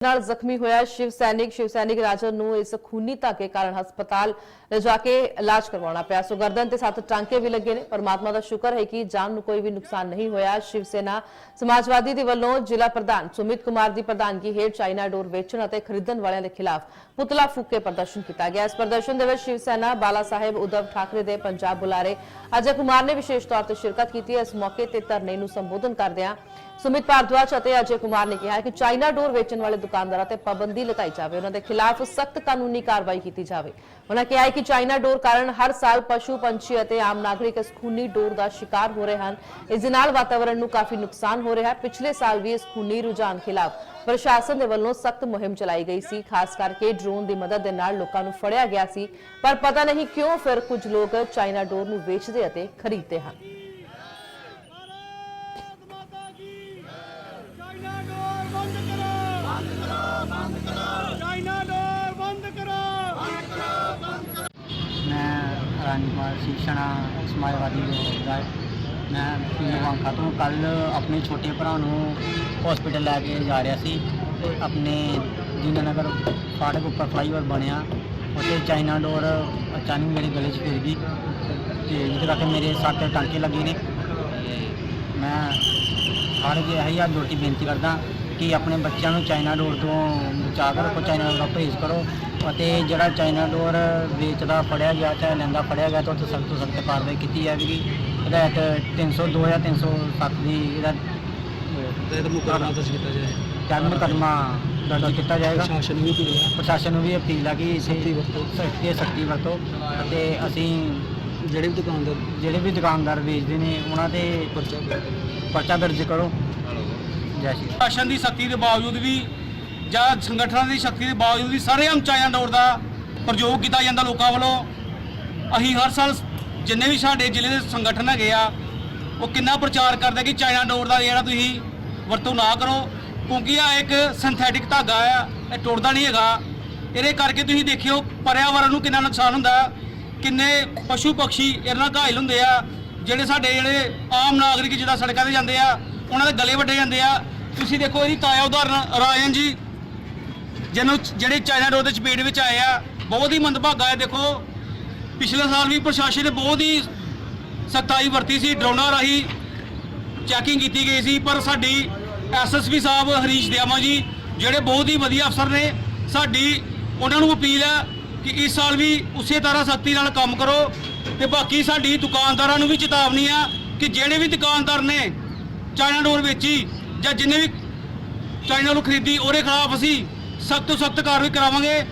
ਨਾਲ ਜ਼ਖਮੀ ਹੋਇਆ ਸ਼ਿਵ ਸੈਨਿਕ ਸ਼ਿਵ ਸੈਨਿਕ ਰਾਜਨ ਨੂੰ ਇਸ ਖੂਨੀ ਧਾਗੇ ਕਾਰਨ ਹਸਪਤਾਲ ਲਿਜਾ ਕੇ ਇਲਾਜ ਕਰਵਾਉਣਾ ਪਿਆ। ਸੋ ਗਰਦਨ ਤੇ ਸੱਤ ਟਾਂਕੇ ਵੀ ਲੱਗੇ ਨੇ। ਪਰਮਾਤਮਾ ਦਾ ਸ਼ੁਕਰ ਹੈ ਕਿ ਜਾਨ ਨੂੰ ਕੋਈ ਵੀ ਨੁਕਸਾਨ ਨਹੀਂ ਹੋਇਆ। ਸ਼ਿਵ ਸੈਨਾ ਸਮਾਜਵਾਦੀ ਦੇ ਵੱਲੋਂ ਜ਼ਿਲ੍ਹਾ ਪ੍ਰਧਾਨ ਸੁਮਿਤ ਕੁਮਾਰ ਦੀ ਪ੍ਰਧਾਨਗੀ ਹੇਠ ਚਾਈਨਾ ਡੋਰ ਵੇਚਣ ਅਤੇ ਖਰੀਦਣ ਵਾਲਿਆਂ ਦੇ ਖਿਲਾਫ ਪੁਤਲਾ ਫੂਕ ਕੇ ਪ੍ਰਦਰਸ਼ਨ ਕੀਤਾ ਗਿਆ। ਇਸ ਪ੍ਰਦਰਸ਼ਨ ਦੇ ਵਿੱਚ ਸ਼ਿਵ ਸੈਨਾ, ਬਾਲਾ ਸਾਹਿਬ ਉਦਵ ਠਾਕਰੇ ਦੇ ਪੰਜਾਬ ਬੁਲਾਰੇ ਅਜੇ ਕੁਮਾਰ ਨੇ ਵਿਸ਼ੇਸ਼ ਤੌਰ ਤੇ ਸ਼ਿਰਕਤ ਕੀਤੀ ਇਸ ਮੌਕੇ ਤੇ ਧਰਨੇ ਨੂੰ ਸੰਬੋਧਨ ਕਰਦਿਆਂ ਸੁਮਿਤ ਭਾਰਦਵਾਜ ਅਤੇ ਅਜੇ ਕੁਮਾਰ ਨੇ ਕਿਹਾ ਕਿ ਚਾਈਨਾ ਡੋਰ ਵੇਚਣ ਵਾਲੇ ਦੁਕਾਨਦਾਰਾਂ ਤੇ ਪਾਬੰਦੀ ਲਗਾਈ ਜਾਵੇ, ਉਹਨਾਂ ਦੇ ਖਿਲਾਫ ਸਖਤ ਕਾਨੂੰਨੀ ਕਾਰਵਾਈ ਕੀਤੀ ਜਾਵੇ। ਉਹਨਾਂ ਕਿਹਾ ਹੈ ਕਿ ਚਾਈਨਾ ਡੋਰ ਕਾਰਨ ਹਰ ਸਾਲ ਪਸ਼ੂ, ਪੰਛੀ ਅਤੇ ਆਮ ਨਾਗਰਿਕ ਇਸ ਖੂਨੀ ਡੋਰ ਦਾ ਸ਼ਿਕਾਰ ਹੋ ਰਹੇ ਹਨ। ਇਸ ਦੇ ਨਾਲ ਵਾਤਾਵਰਣ ਨੂੰ ਕਾਫੀ ਨੁਕਸਾਨ ਹੋ ਰਿਹਾ ਹੈ। ਪਿਛਲੇ ਸਾਲ ਵੀ ਇਸ ਖੂਨੀ ਰੁਝਾਨ ਖਿਲਾਫ ਪ੍ਰਸ਼ਾਸਨ ਦੇ ਵੱਲੋਂ ਸਖਤ ਮੁਹਿੰਮ ਚਲਾਈ ਗਈ ਸੀ। ਖਾਸ ਕਰਕੇ ਡਰੋਨ ਦੀ ਮਦਦ ਦੇ ਨਾਲ ਲੋਕਾਂ ਨੂੰ ਫੜਿਆ ਗਿਆ ਸੀ। ਪਰ ਪਤਾ ਨਹੀਂ ਕਿਉਂ ਫਿਰ ਕੁਝ ਲੋਕ ਚਾਈਨਾ ਡੋਰ ਨੂੰ ਵੇਚਦੇ ਅਤੇ ਖਰੀਦਦੇ ਹਨ। ਰਾਜਕੁਮਾਰ ਸਿਕਸ਼ਣਾ ਸਮਾਜਵਾਦੀ ਦਾ ਮੈਂ ਪਿੰਡ ਵਾਂਖਾ ਤੋਂ ਕੱਲ ਆਪਣੇ ਛੋਟੇ ਭਰਾ ਨੂੰ ਹਸਪੀਟਲ ਲੈ ਕੇ ਜਾ ਰਿਹਾ ਸੀ ਤੇ ਆਪਣੇ ਦੀਨਾਨਗਰ ਫਾਟਕ ਉੱਪਰ ਫਲਾਈਓਵਰ ਬਣਿਆ। ਉੱਥੇ ਚਾਈਨਾ ਡੋਰ ਅਚਾਨਕ ਮੇਰੇ ਗਲੇ 'ਚ ਫਿਰ ਗਈ ਤੇ ਜਿਹਦੇ ਕਰਕੇ ਮੇਰੇ ਸੱਤ ਟਾਂਕੇ ਲੱਗੇ ਨੇ। ਤੇ ਮੈਂ ਹਰ ਜੇ ਇਹੀ ਹੱਥ ਜੋੜ ਬੇਨਤੀ ਕਰਦਾ ਕਿ ਆਪਣੇ ਬੱਚਿਆਂ ਨੂੰ ਚਾਈਨਾ ਡੋਰ ਤੋਂ ਬਚਾ ਕੇ ਰੱਖੋ ਚਾਈਨਾ ਡੋਰ ਦਾ ਪਰਹੇਜ਼ ਕਰੋ ਅਤੇ ਜਿਹੜਾ ਚਾਈਨਾ ਡੋਰ ਵੇਚਦਾ ਫੜਿਆ ਗਿਆ ਚਾਹੇ ਲੈਂਦਾ ਫੜਿਆ ਗਿਆ ਤਾਂ ਉਹ ਸਖਤ ਤੋਂ ਸਖਤ ਕਾਰਵਾਈ ਕੀਤੀ ਜਾਵੇਗੀ। ਹਦਾਇਤ 302 ਜਾਂ 307 ਦੀ ਇਹਦਾ ਤੇ ਮੁਕਰਨਾ ਦਰਜ ਕੀਤਾ ਜਾਏ ਕਾਨੂੰਨੀ ਮੁਕੱਦਮਾ ਦਰਜ ਕੀਤਾ ਜਾਏਗਾ। ਸ਼ਾਸਨ ਵੀ ਪੀੜਾ ਪ੍ਰਸ਼ਾਸਨ ਨੂੰ ਵੀ ਅਪੀਲ ਹੈ ਕਿ ਸਖਤੀ ਵਰਤੋ। ਸਖਤੀ ਸਖਤੀ ਵਰਤੋ ਅਤੇ ਅਸੀਂ ਜਿਹੜੇ ਵੀ ਦੁਕਾਨਦਾਰ ਜਿਹੜੇ ਵੀ ਦੁਕਾਨਦਾਰ ਵੇਚਦੇ ਨੇ ਉਹਨਾਂ ਤੇ ਪਰਚਾ ਪਰਚਾ ਦਰਜ ਕਰੋ। ਜੈ ਸ਼੍ਰੀ ਸ਼ਾਸਨ ਦੀ ਸ਼ਕਤੀ ਦੇ ਬਾਵਜੂਦ ਵੀ ਜਾਂ ਸੰਗਠਨਾਂ ਦੀ ਸ਼ਕਤੀ ਦੇ ਬਾਵਜੂਦ ਵੀ ਸਰੇਆਮ ਚਾਈਨਾ ਡੋਰ ਦਾ ਪ੍ਰਯੋਗ ਕੀਤਾ ਜਾਂਦਾ ਲੋਕਾਂ ਵੱਲੋਂ। ਅਸੀਂ ਹਰ ਸਾਲ ਜਿੰਨੇ ਵੀ ਸਾਡੇ ਜ਼ਿਲ੍ਹੇ ਦੇ ਸੰਗਠਨ ਹੈਗੇ ਆ, ਉਹ ਕਿੰਨਾ ਪ੍ਰਚਾਰ ਕਰਦੇ ਕਿ ਚਾਈਨਾ ਡੋਰ ਦਾ ਜਿਹੜਾ ਤੁਸੀਂ ਵਰਤੋਂ ਨਾ ਕਰੋ। ਕਿਉਂਕਿ ਆ ਇੱਕ ਸਿੰਥੈਟਿਕ ਧਾਗਾ ਆ, ਇਹ ਟੁੱਟਦਾ ਨਹੀਂ ਹੈਗਾ। ਇਹਦੇ ਕਰਕੇ ਤੁਸੀਂ ਦੇਖਿਓ, ਪਰਿਆਵਰਨ ਨੂੰ ਕਿੰਨਾ ਨੁਕਸਾਨ ਹੁੰਦਾ। ਕਿੰਨੇ ਪਸ਼ੂ ਪਕਸ਼ੀ ਇਹਦੇ ਨਾਲ ਘਾਇਲ ਹੁੰਦੇ ਆ, ਜਿਹੜੇ ਸਾਡੇ ਜਿਹੜੇ ਆਮ ਨਾਗਰਿਕ ਜਿਹੜਾ ਸੜਕਾਂ ਤੇ ਜਾਂਦੇ ਆ ਉਹਨਾਂ ਦੇ ਗਲੇ ਵੱਢੇ ਜਾਂਦੇ ਆ। ਤੁਸੀਂ ਦੇਖੋ ਇਹਦੀ ਤਾਇਆ ਉਦਾਹਰਨ, ਰਾਜਨ ਜੀ, ਜਿਹਨੂੰ ਜਿਹੜੇ ਚਾਈਨਾ ਡੋਰ ਦੇ ਚਪੇਟ ਵਿੱਚ ਆਏ ਆ, ਬਹੁਤ ਹੀ ਮੰਦਭਾਗਾ ਹੈ। ਦੇਖੋ, ਪਿਛਲੇ ਸਾਲ ਵੀ ਪ੍ਰਸ਼ਾਸਨ ਨੇ ਬਹੁਤ ਹੀ ਸਖਤਾਈ ਵਰਤੀ ਸੀ, ਡਰੋਨਾਂ ਰਾਹੀਂ ਚੈਕਿੰਗ ਕੀਤੀ ਗਈ ਸੀ, ਪਰ ਸਾਡੀ ਐਸਐਸਪੀ ਸਾਹਿਬ ਹਰੀਸ਼ ਦਿਆਮਾ ਜੀ, ਜਿਹੜੇ ਬਹੁਤ ਹੀ ਵਧੀਆ ਅਫਸਰ ਨੇ, ਸਾਡੀ, ਉਹਨਾਂ ਨੂੰ ਅਪੀਲ ਹੈ ਕਿ ਇਸ ਸਾਲ ਵੀ ਉਸੇ ਤਰ੍ਹਾਂ ਸਖਤੀ ਨਾਲ ਕੰਮ ਕਰੋ ਤੇ ਬਾਕੀ ਸਾਡੀ ਦੁਕਾਨਦਾਰਾਂ ਨੂੰ ਵੀ ਚੇਤਾਵਨੀ ਆ ਕਿ ਜਿਹੜੇ ਵੀ ਦੁਕਾਨਦਾਰ ਨੇ ਚਾਈਨਾ ਡੋਰ ਵੇਚੀ ਜਾਂ ਜਿੰਨੇ ਵੀ ਚਾਈਨਾ ਨੂੰ ਖਰੀਦੀ, ਉਹਦੇ ਖਿਲਾਫ ਅਸੀਂ ਸਖਤ ਤੋਂ ਸਖਤ ਕਾਰਵਾਈ ਕਰਾਵਾਂਗੇ।